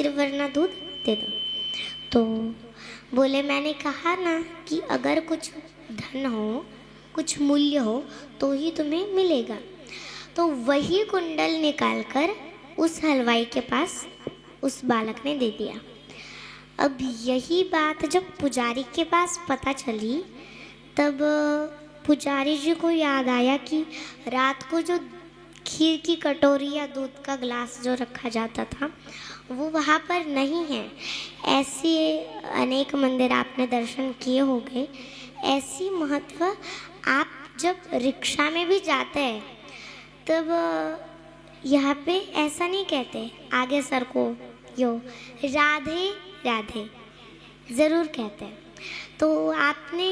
खीर वरना दूध दे दो। तो बोले, मैंने कहा ना कि अगर कुछ धन हो, कुछ मूल्य हो तो ही तुम्हें मिलेगा। तो वही कुंडल निकालकर उस हलवाई के पास उस बालक ने दे दिया। अब यही बात जब पुजारी के पास पता चली, तब पुजारी जी को याद आया कि रात को जो खीर की कटोरी या दूध का ग्लास जो रखा जाता था, वो वहाँ पर नहीं है। ऐसे अनेक मंदिर आपने दर्शन किए होंगे। ऐसी महत्व आप जब रिक्शा में भी जाते हैं, तब यहाँ पे ऐसा नहीं कहते, आगे सर को यो। राधे राधे, ज़रूर कहते हैं। तो आपने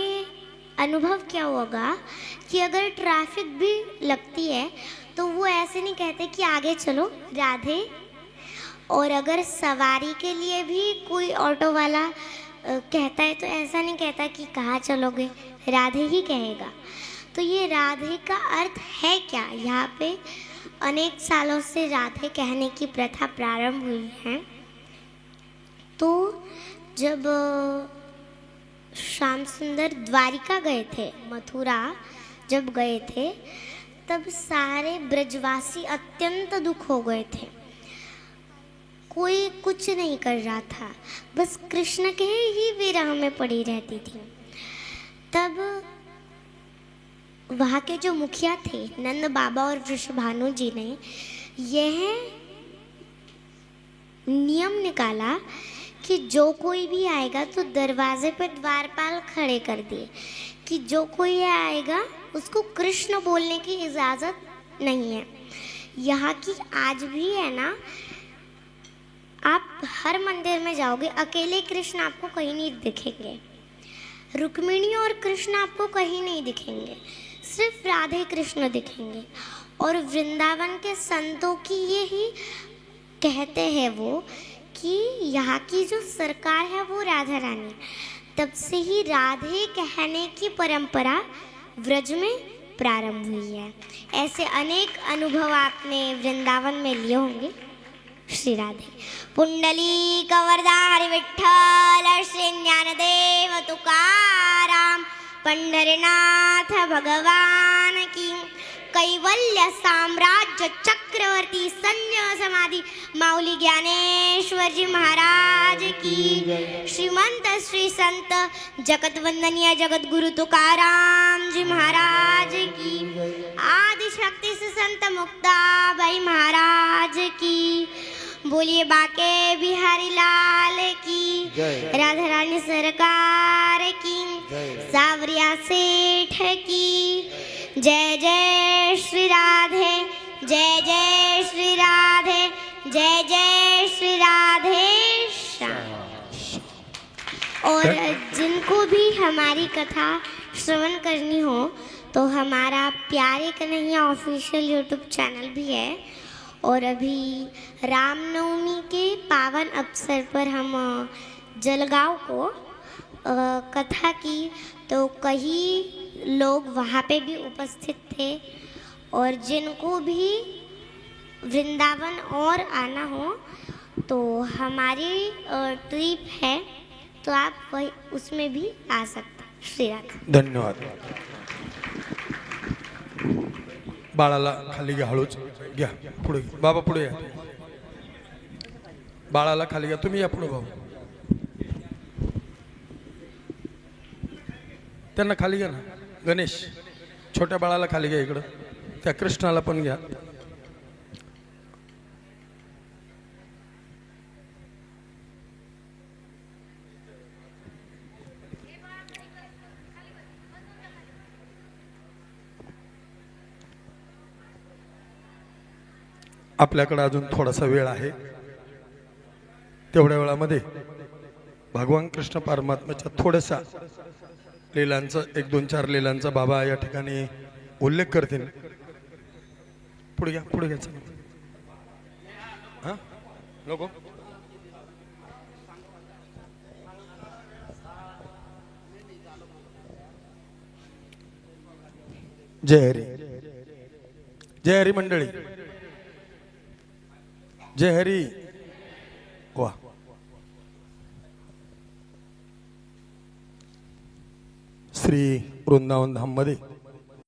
अनुभव क्या होगा कि अगर ट्रैफ़िक भी लगती है तो वो ऐसे नहीं कहते कि आगे चलो, राधे। और अगर सवारी के लिए भी कोई ऑटो वाला कहता है तो ऐसा नहीं कहता कि कहाँ चलोगे, राधे ही कहेगा। तो ये राधे का अर्थ है क्या? यहाँ पे अनेक सालों से राधे कहने की प्रथा प्रारंभ हुई है। तो जब श्याम सुंदर द्वारिका गए थे, मथुरा जब गए थे तब सारे ब्रजवासी अत्यंत दुख हो गए थे। कोई कुछ नहीं कर रहा था, बस कृष्ण के ही विरह में पड़ी रहती थी। तब वहाँ के जो मुखिया थे, नंद बाबा और वृषभानु जी ने यह नियम निकाला कि जो कोई भी आएगा तो दरवाजे पर द्वारपाल खड़े कर दिए, कि जो कोई आएगा उसको कृष्ण बोलने की इजाज़त नहीं है। यहाँ की आज भी है ना, आप हर मंदिर में जाओगे, अकेले कृष्ण आपको कहीं नहीं दिखेंगे। रुक्मिणी और कृष्ण आपको कहीं नहीं दिखेंगे, सिर्फ़ राधे कृष्ण दिखेंगे। और वृंदावन के संतों की ये ही कहते हैं वो कि यहाँ की जो सरकार है वो राधा रानी। तब से ही राधे कहने की परंपरा व्रज में प्रारंभ हुई है। ऐसे अनेक अनुभव आपने वृंदावन में लिए होंगे। श्री राधे। पुंडली कवरदार विठ्ठल, श्री ज्ञानदेव तुकाराम, पंढरनाथ भगवान की कैवल्य साम्राज्य चक्रवर्ती संजय समाधि, माऊली ज्ञानेश्वर जी महाराज की। श्रीमंत श्री संत जगत वंदनीय जगत गुरु तुकाराम जी महाराज की। आदि शक्ति से संत मुक्ताबाई महाराज की। बोलिए बाके बिहारी लाल की। राधा रानी सरकार की। सावरिया सेठ की। जय जय श्री राधे जय जय श्री राधे जय जय और जिनको भी हमारी कथा श्रवण करनी हो तो हमारा प्यारे कन्हैया ऑफिशियल यूट्यूब चैनल भी है। और अभी रामनवमी के पावन अवसर पर हम जलगांव को कथा की तो कई लोग वहाँ पे भी उपस्थित थे। और जिनको भी वृंदावन और आना हो तो हमारी ट्रिप है। तो आप वही उसमें भी आ सकते श्री राधे धन्यवाद। बाळाला खाली घ्या हळूच. घ्या पुढे बाबा पुढे या. बाळाला खाली घ्या. तुम्ही या पुढे भाऊ. त्यांना खाली घ्या ना. गणेश छोट्या बाळाला खाली घ्या इकडं. त्या कृष्णाला पण घ्या. आपल्याकडं अजून थोडासा वेळ आहे. तेवढ्या वेळामध्ये भगवान कृष्ण परमात्म्याच्या थोड्याशा लीलांचा एक दोन चार लीलांचा बाबा या ठिकाणी उल्लेख करतील. पुढे घ्या पुढे घ्या. हां? हा नको? जय हरी. जय हरी मंडळी. जय हरी वा श्री वृंदावन धाममध्ये